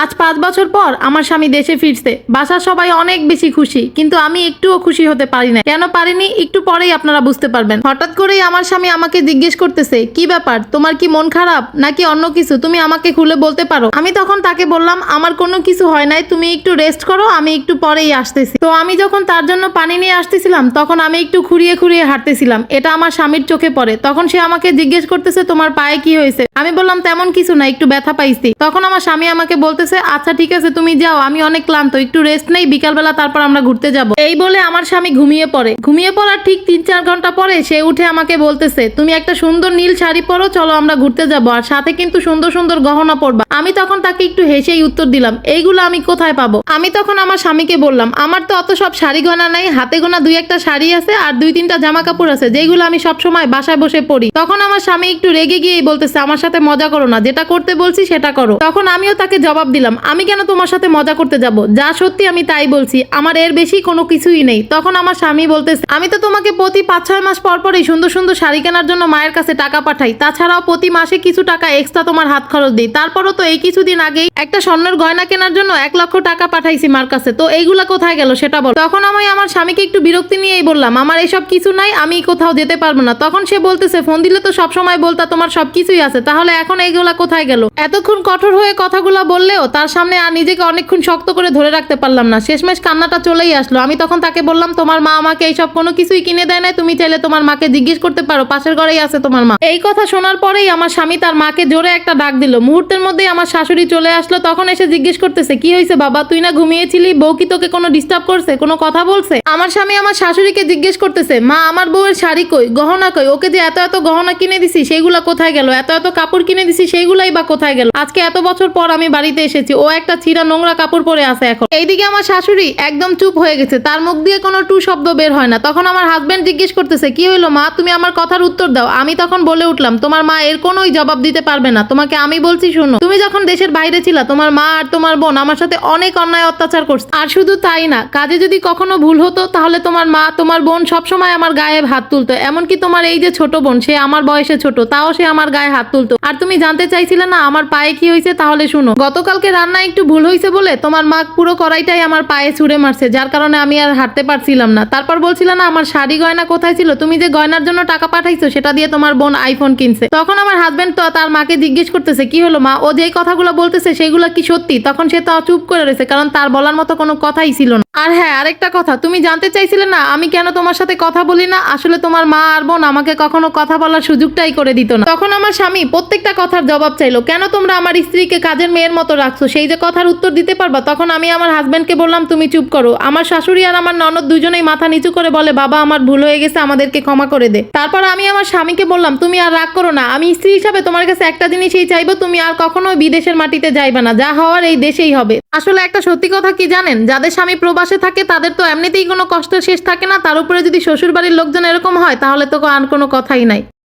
আজ পাঁচ বছর পর আমার স্বামী দেশে ফিরছে। বাসার সবাই অনেক বেশি খুশি, কিন্তু আমি একটুও খুশি হতে পারি না কেন পারিনি? একটু পরেই আপনারা বুঝতে পারবেন। হঠাৎ করেই আমার স্বামী আমাকে জিজ্ঞেস করতেছে, কি ব্যাপার? তোমার কি মন খারাপ? নাকি অন্য কিছু? তুমি আমাকে খুলে বলতে পারো? আমি তখন তাকে বললাম, আমার কোনো কিছু হয় নাই, তুমি একটু রেস্ট করো, আমি একটু পরেই আসতেছি। তো আমি যখন তার জন্য পানি নিয়ে আসতেছিলাম, তখন আমি একটু খুঁড়িয়ে খুঁড়িয়ে হাঁটতেছিলাম। এটা আমার স্বামীর চোখে পড়ে। তখন সে আমাকে জিজ্ঞেস করতেছে, তোমার পায়ে কি হয়েছে? আমি বললাম, তেমন কিছু না, একটু ব্যথা পাইছি। তখন আমার স্বামী আমাকে বলতেছে আচ্ছা ঠিক আছে, তুমি যাও, আমি অনেক ক্লান্ত, একটু রেস্ট নেই, বিকালবেলা তারপর আমরা ঘুরতে যাব। এই বলে আমার স্বামী ঘুমিয়ে পড়ে। ঘুমিয়ে পড়ার ঠিক তিন চার ঘণ্টা পরে সে উঠে আমাকে বলতেছে, তুমি একটা সুন্দর নীল শাড়ি পরো, চলো আমরা ঘুরতে যাব, আর সাথে কিন্তু সুন্দর সুন্দর গহনা পরবা। আমি তখন তাকে একটু হেসেই উত্তর দিলাম, এইগুলো আমি কোথায় পাবো? আমি তখন আমার স্বামীকে বললাম, আমার তো অত সব শাড়ি গহনা নাই, হাতে গোনা দুই একটা শাড়ি আছে, আর দুই তিনটা জামা কাপড় আছে, যেগুলো আমি সব সময় বাসায় বসে পড়ি তখন আমার স্বামী একটু রেগে গিয়েই বলতেছে, আমার সাথে মজা করো না, যেটা করতে বলছি সেটা করো। তখন আমিও তাকে জবাব দিলাম, আমি কেন তোমার সাথে মজা করতে যাব? যা সত্যি আমি তাই বলছি, আমার এর বেশি কোনো কিছুই নেই। তখন আমার স্বামী বলতেছে, আমি তো তোমাকে প্রতি পাঁচ ছয় মাস পর পরই সুন্দর সুন্দর শাড়ি কেনার জন্য মায়ের কাছে টাকা পাঠাই, তাছাড়াও প্রতি মাসে কিছু টাকা এক্সট্রা তোমার হাত খরচ দিই। তারপরও তো এই কিছুদিন আগেই একটা স্বর্ণের গয়না কেনার জন্য এক লক্ষ টাকা পাঠাইছি মার কাছে। তো এইগুলা কোথায় গেল সেটা বল। তখন আমি আমার স্বামীকে একটু বিরক্তি নিয়েই বললাম, আমার এইসব কিছু নাই, আমি কোথাও যেতে পারব না। তখন সে বলতেছে, ফোন দিলে তো সব সময় বলতা তোমার সব কিছুই আছে, তাহলে এখন এইগুলা কোথায় গেল? এতক্ষণ কঠোর হয়ে কথাগুলা বললেও তার সামনে আর নিজেকে অনেকক্ষণ শক্ত করে ধরে রাখতে পারলাম না। শেষমেশ কান্নাটা চলেই আসলো। আমি তখন তাকে বললাম, তোমার মা আমাকে এইসব কোনো কিছুই কিনে দেয় না তুমি চাইলে তোমার মাকে জিজ্ঞেস করতে পারো। পাশের ঘরেই আছে তোমার মা। এই কথা শোনার পরেই আমার স্বামী তার মাকে জোরে একটা ডাক দিল। মুহূর্তের মধ্যেই আমার শাশুড়ি চলে আসলো। তখন এসে জিজ্ঞেস করতেছে, কি হয়েছে বাবা? তুই না ঘুমিয়েছিলি? বউ কি তোকে কোনো ডিস্টার্ব করছে? কোনো কথা বলছে? আমার স্বামী আমার শাশুড়িকে জিজ্ঞেস করতেছে, মা, আমার বউয়ের শাড়ি কই? গহনা কই? ওকে যে এত এত গহনা কিনে দিছি, সেইগুলা কোথায় গেল? এত এত কাপড় কিনে দিছি, সেইগুলাই বা কোথায় গেল? আজকে এত বছর পর আমি বাড়িতে এসেছি। ও একটা ছিঁড়া নোংরা কাপড় পরে আছে এখন। এইদিকে আমার শাশুড়ি একদম চুপ হয়ে গেছে। তার মুখ দিয়ে কোনো টু শব্দ বের হয় না। তখন আমার হাজবেন্ড জিজ্ঞেস করতেছে, কি হইল মা? তুমি আমার কথার উত্তর দাও। আমি তখন বলে উঠলাম, তোমার মা এর কোনোই জবাব দিতে পারবে না। তোমাকে আমি বলছি, শোনো। তুমি যখন দেশের বাইরে ছিলা, তোমার মা আর তোমার বোন আমার সাথে অনেক অন্যায় অত্যাচার করছে। আর শুধু তাই না, কাজে যদি কখনো ভুল হতো, তাহলে তোমার মা, তোমার বোন সবসময় আমার গায়ে হাত তুলতো। এমনকি তোমার এই যে ছোট বোন, সে আমার বয়সে ছোট, তাও সে আমার গায়ে হাত তুলতো। আর তুমি জানতে চাইছিলে না, আমার পায়ে কি হয়েছে তাহলে শুনো। গতকালকে রান্না একটু ভুল হয়েছে বলে তোমার মা পুরো কড়াইটাই আমার পায়ে ছুঁড়ে মারছে, যার কারণে আমি আর হাঁটতে পারছিলাম না। তারপর বলছিল না, আমার শাড়ি গয়না কোথায় ছিল? তুমি যে গয়নার জন্য টাকা পাঠাইছো, সেটা দিয়ে তোমার বোন আইফোন কিনছে। তখন আমার হাজবেন্ড তো তার মাকে জিজ্ঞেস করতেছে, কি হলো মা? ও যেই কথাগুলো বলতেছে, সেগুলো কি সত্যি? তখন সে তো চুপ করে রয়েছে, কারণ তার বলার মতো কোনো কথাই ছিল না। আর হ্যাঁ আরেকটা কথা, তুমি জানতে চাইছিলে না, আমি কেন তোমার সাথে কথা বলি না? আসলে তোমার মা আর বোন আমাকে কখনো কথা বলার সুযোগটাই করে দিত না। তখন আমার স্বামী প্রত্যেকটা কথার জবাব চাইলো, কেন তোমরা আমার স্ত্রীকে কাজের মেয়ের মতো রাখছো সেই যে কথার উত্তর দিতে পারবা, তখন আমি আমার হাজবেন্ডকে বললাম, তুমি চুপ করো। আমার শাশুড়ি আর আমার ননদ দুজনেই মাথা নিচু করে বলে, বাবা, আমার ভুল হয়ে গেছে, আমাদেরকে ক্ষমা করে দে। তারপর আমি আমার স্বামীকে বললাম, তুমি আর রাগ করো না, আমি স্ত্রী হিসাবে তোমার কাছে একটা জিনিসই চাইব, তুমি আর কখনো বিদেশের মাটিতে যাইবে না, যা হওয়ার এই দেশেই হবে। আসলে একটা সত্যি কথা কি জানেন? যাদের স্বামী প্রবাসে থাকে, তাদের তো এমনিতেই কোনো কষ্ট শেষ থাকে না, তার উপরে যদি শ্বশুর বাড়ির লোকজন এরকম হয়, তাহলে তো আর কোনো কথাই নাই।